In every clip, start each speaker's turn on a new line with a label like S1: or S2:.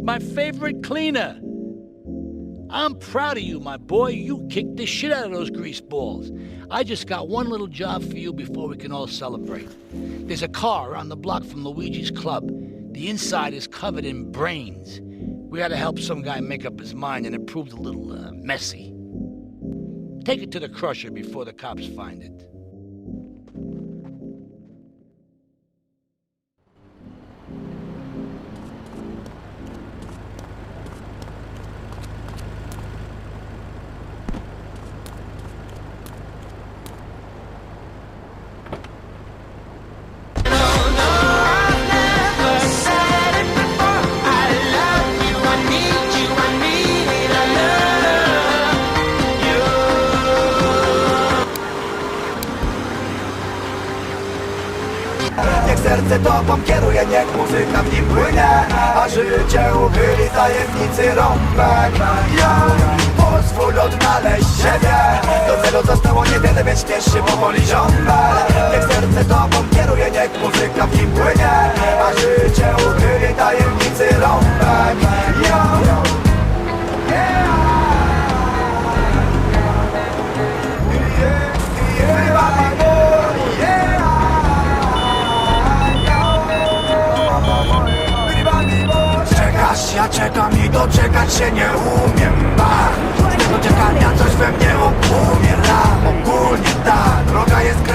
S1: It's my favorite cleaner. I'm proud of you, my boy. You kicked the shit out of those grease balls. I just got one little job for you before we can all celebrate. There's a car around the block from Luigi's club. The inside is covered in brains. We had to help some guy make up his mind, and it proved a little uh, messy. Take it to the crusher before the cops find it.
S2: Serce tobą kieruje, niech muzyka w nim płynie A życie uchyli tajemnicy rąbek. Ja pozwól odnaleźć siebie Do celu zostało niewiele, więc śpiesz się powoli ziombel Niech serce tobą kieruje, niech muzyka w nim płynie czekam i doczekać się nie umiem? Ba, z tego czekania coś we mnie umiera Ogólnie tak, droga jest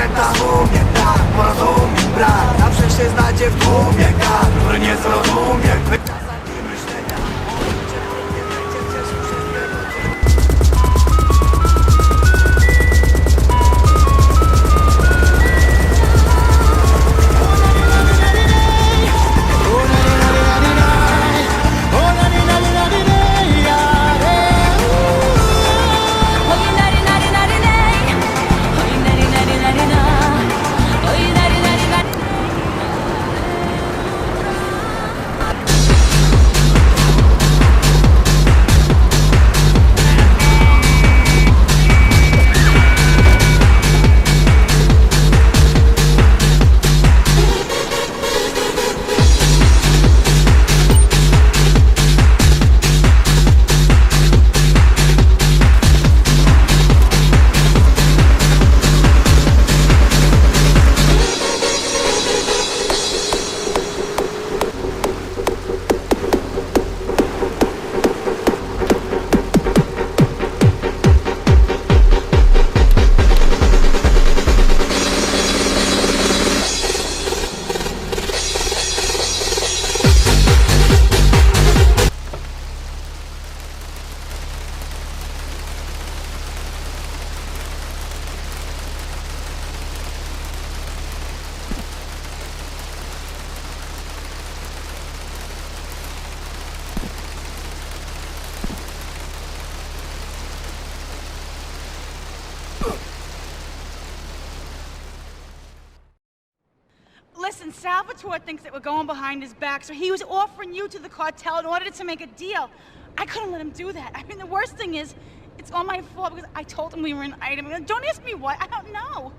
S3: Listen, Salvatore thinks that we're going behind his back, so he was offering you to the cartel in order to make a deal. I couldn't let him do that. I mean, the worst thing is, it's all my fault because I told him we were an item. Don't ask me why. I don't know.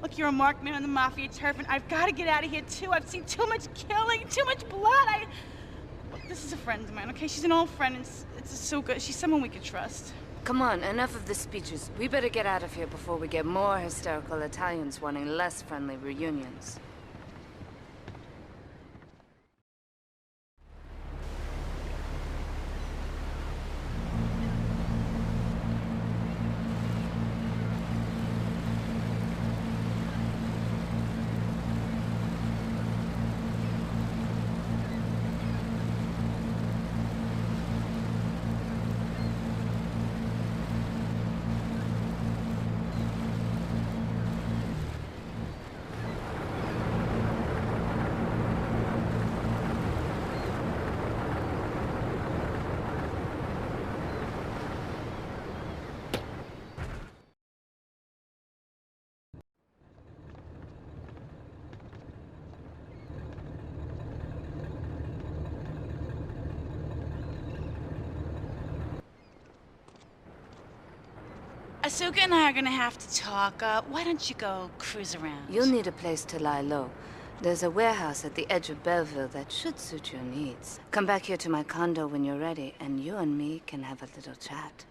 S3: Look, you're a marked man on the mafia turf, and I've got to get out of here too. I've seen too much killing, too much blood. I. Look, this is a friend of mine, okay? She's an old friend, and it's, it's so good. She's someone we could trust.
S4: Come on, enough of the speeches. We better get out of here before we get more hysterical Italians wanting less friendly reunions.
S3: Asuka and I are gonna have to talk. Uh, why don't you go cruise around?
S4: You'll need a place to lie low. There's a warehouse at the edge of Belleville that should suit your needs. Come back here to my condo when you're ready, and you and me can have a little chat.